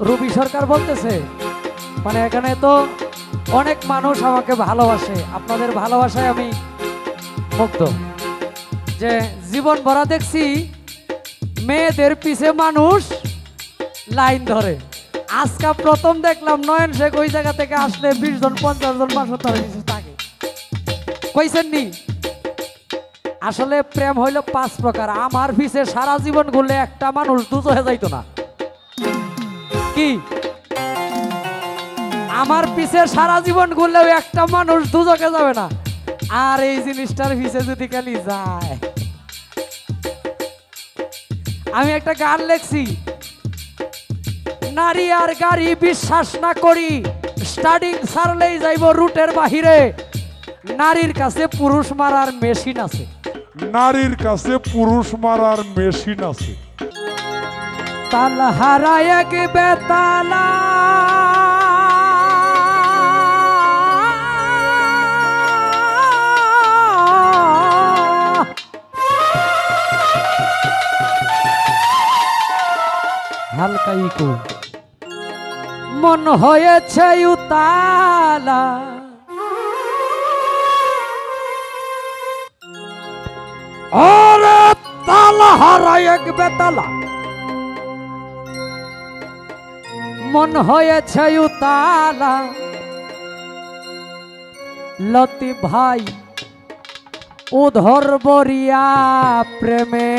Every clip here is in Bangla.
রবি সরকার বলতেছে মানে এখানে তো অনেক মানুষ আমাকে ভালোবাসে। আপনাদের ভালোবাসায় আমি মুগ্ধ। যে জীবন ভরা দেখছি, মেয়েদের পিছে মানুষ লাইন ধরে। আজকা প্রথম দেখলাম নয়ন শেখ ওই জায়গা থেকে আসলে বিশ জন, পঞ্চাশ জন মানুষ তার থাকে। কইছেন নি? আসলে প্রেম হইল পাঁচ প্রকার। আমার পিছে সারা জীবন ঘুরলে একটা মানুষ দুজো হয়ে যাইতো না। কি? আমার পিছে সারা জীবন ঘুরলেও একটা মানুষ দুজকে যাবে না। আর এই জিনিসটার পিছে যদি খালি যায়। আমি একটা গান লেখছি। নারী আর গাড়ি বিশ্বাস না করি স্টার্টিং সারলেই যাইব রুটের বাহিরে। নারীর কাছে পুরুষ মারার মেশিন আছে। নারীর কাছে পুরুষ মারার মেশিন আছে। তাল হারায় এক বেতালা। হালকা ইকো। মন হয়েছে উতালা। আরে তালা হারায় এক বেতালা। মন হয়েছে উতালা লতি ভাই, উধর বরিয়া প্রেমে।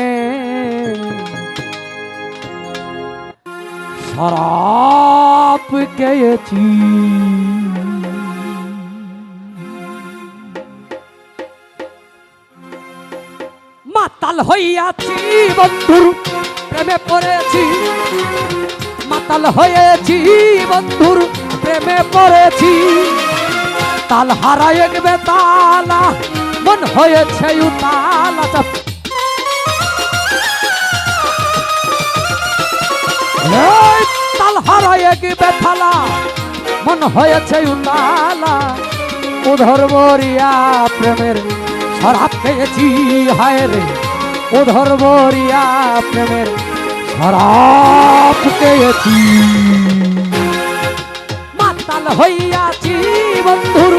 শরাপ গেয়েছি মাতাল হইয়াছি বন্ধুর প্রেমে পড়েছি। মাতাল হয়েছি বন্ধুর প্রেমে পড়েছি। তাল হারায় তালা মন হয়েছে উতালা। এই তাল হারায় গেবে থালা মন হয়েছে উতালা। উধর বরিয়া প্রেমের শরাব পেয়েছি, হায় রে। উধর বরিয়া প্রেমের শরাব পেয়েছি। মাতাল হইয়াছি বন্ধুর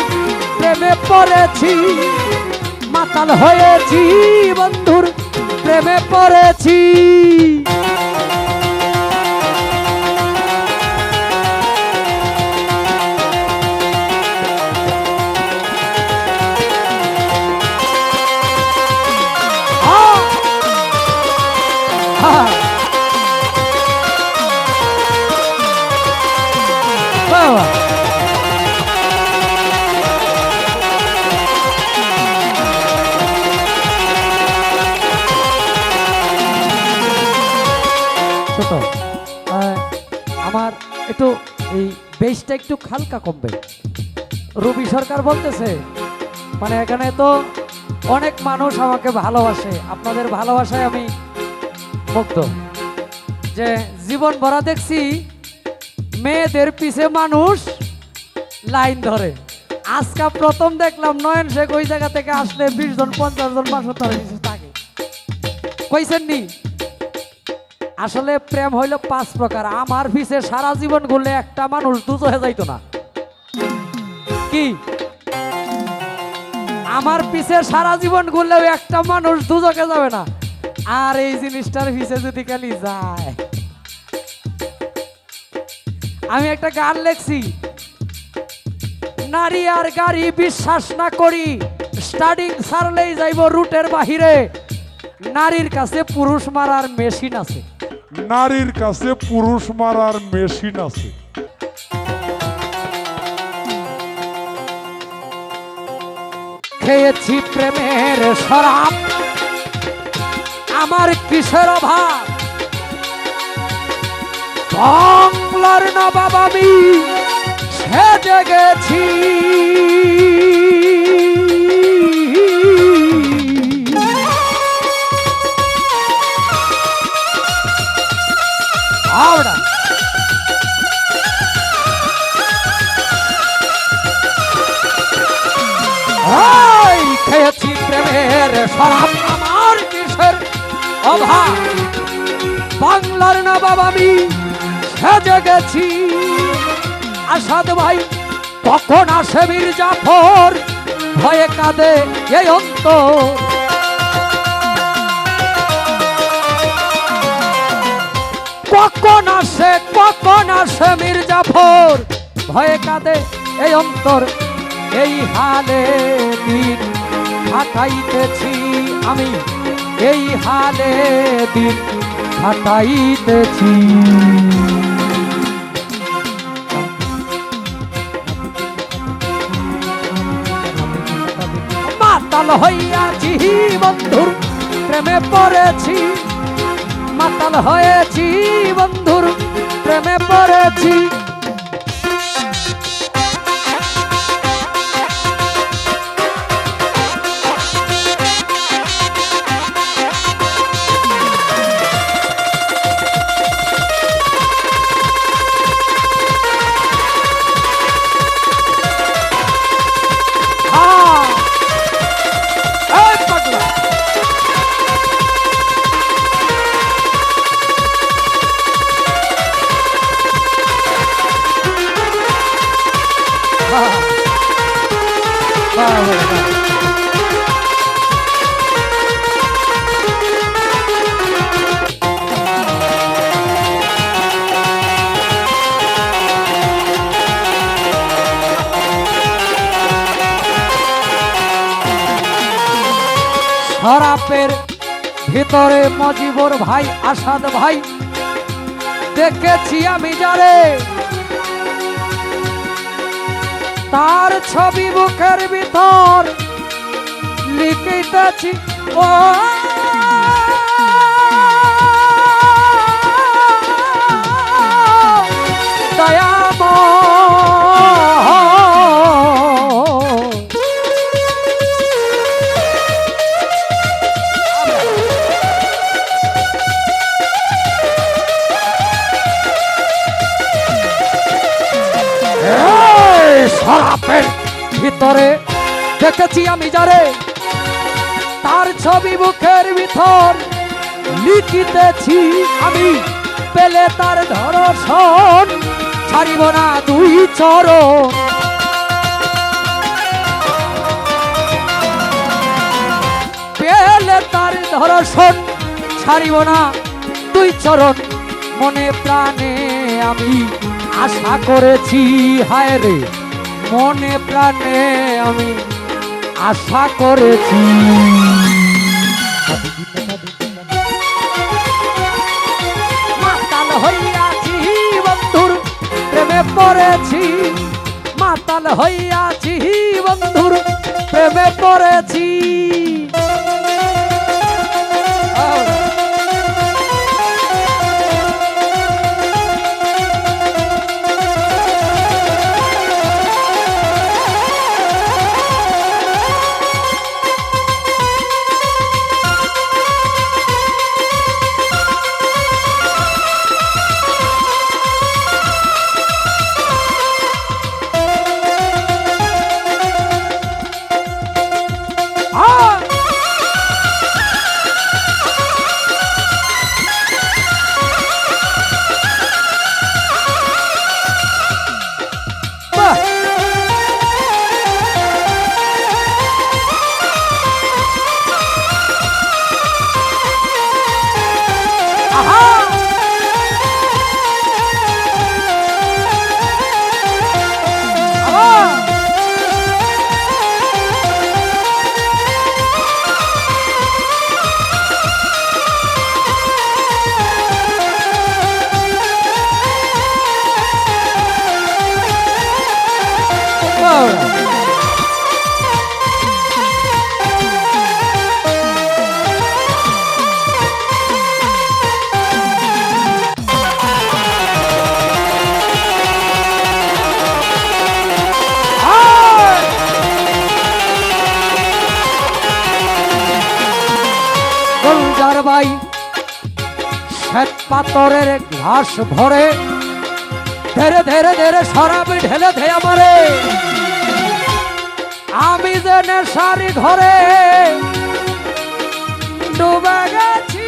প্রেমে পড়েছি। মাতাল হয়েছি বন্ধুর প্রেমে পড়েছি। ছোট আহ, আমার একটু এই বেশটা একটু হালকা কমবে। রবি সরকার বলতেছে মানে এখানে তো অনেক মানুষ আমাকে ভালোবাসে। আপনাদের ভালোবাসায় আমি মুগ্ধ। যে জীবন ভরা দেখছি মেয়েদের পিছে মানুষ লাইন ধরে। আজকা প্রথম দেখলাম নয়ন শেখ ওই জায়গা থেকে আসলে বিশ জন পঞ্চাশ জন মানুষ তার থাকে। কইছেন নি? আসলে প্রেম হইল পাঁচ প্রকার। আমার পিছে সারা জীবন ঘুরলে একটা মানুষ দুটো হয়ে যাইতো না। কি? আমার পিছে সারা জীবন ঘুরলেও একটা মানুষ দুজকে যাবে না। আর এই জিনিসটার পিছে যদি খালি যায়। আমি একটা গান লেখছি। নারী আর গাড়ি বিশ্বাস না করি, স্টার্টিং সারলেই যাইব রুটের বাহিরে। নারীর কাছে পুরুষ মারার মেশিন আছে। নারীর কাছে পুরুষ মারার মেশিন আছে। খেয়েছি প্রেমের শরাব, আমার কিসের অভাব? বাংলার নবাব আমি সেজে গেছি আমার কিসের অভাব? বাংলার নবাব আমি সেজে গেছি। আসাদ ভাই, কখন আসে বীর জাফর ভয়ে কাঁদে এই অন্তর। কখন আসে কখন আসে মীর জাফর ভয়ে কাঁদে এই অন্তর। এই হালে দিন কাটাইতেছি আমি, এই হালে দিন কাটাইতেছি মাতাল হইয়াছি বন্ধুর প্রেমে পড়েছি, মাতাল হয়েছি বন্ধুর প্রেমে পড়েছি। শরাপের ভিতরে মজিবর ভাই, আসাদ ভাই। দেখেছি আমি যারে। তার ছবি মুখের ভিতর লিখিতেছি, ও যারে, তার ছবি মুখের ভিতর লিখিতেছি আমি। পেলে তার ধরসন ছাড়িব না দুই চরণ। পেলে তার ধরসন ছাড়িব না দুই চরণ। মনে প্রাণে আমি আশা করেছি, হায় রে। মনে প্রাণে আমি আশা করেছি। মাতাল হইয়াছি বন্ধুর প্রেমে পড়েছি। মাতাল হইয়াছি বন্ধুর প্রেমে পড়েছি। বাই শ্বেত পাথরের ঘাস ভরে ধীরে ধীরে ধীরে শরাব ঢেলে ধে আমারে। আমি জেনে সারি ঘরে ডুবে গেছি।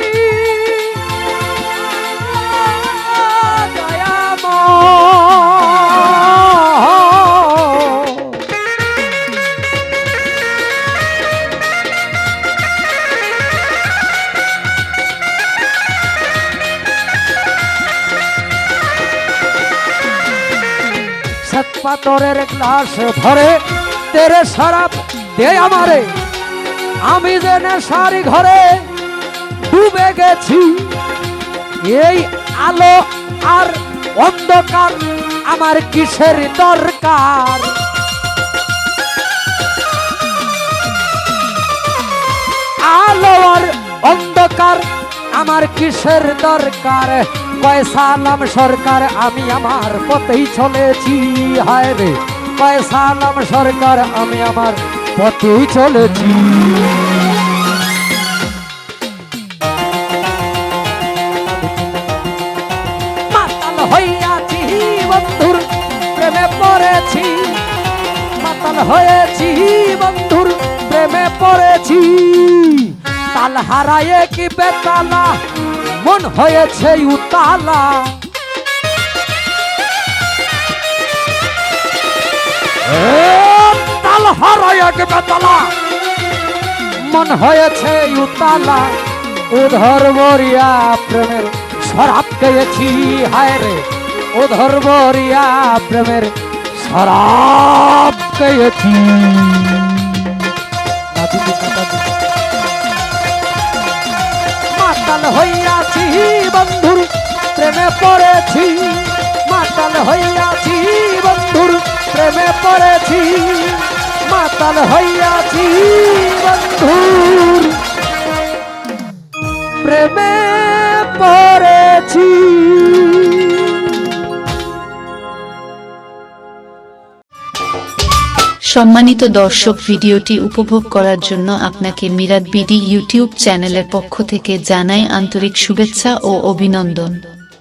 পাথরের গ্লাস ভরে তেরে শরাব দে আমারে আমি যে নেশারি ঘরে ডুবে গেছি, এই আলো আর অন্ধকার আমার কিসের দরকার? আলো আর অন্ধকার আমার কিসের দরকার? পয়সালাম সরকার, আমি আমার পথেই চলেছি, হায় রে। পয়সালাম সরকার, আমি আমার পথেই চলেছি। মাতাল হয়েছি বন্ধুর, প্রেমে পড়েছি। তাল হারায়ে কি বেতালা, মন হয়েছে উতালা। হারায়ে কি বেতালা। মন হয়েছে উতালা, উধর বরিয়া প্রেমের শরাব খেয়েছি হায় রে। উধর বরিয়া প্রেমের শরাব খেয়েছি মাতাল হইয়াছি বন্ধুর, প্রেমে পড়েছি। মাতাল হইয়াছি বন্ধুর, প্রেমে পড়েছি। মাতাল হইয়াছি বন্ধুর প্রেমে পড়েছি। সম্মানিত দর্শক ভিডিওটি উপভোগ করার জন্য আপনাকে মিরাদ বিডি ইউটিউব চ্যানেলের পক্ষ থেকে জানাই আন্তরিক শুভেচ্ছা ও অভিনন্দন।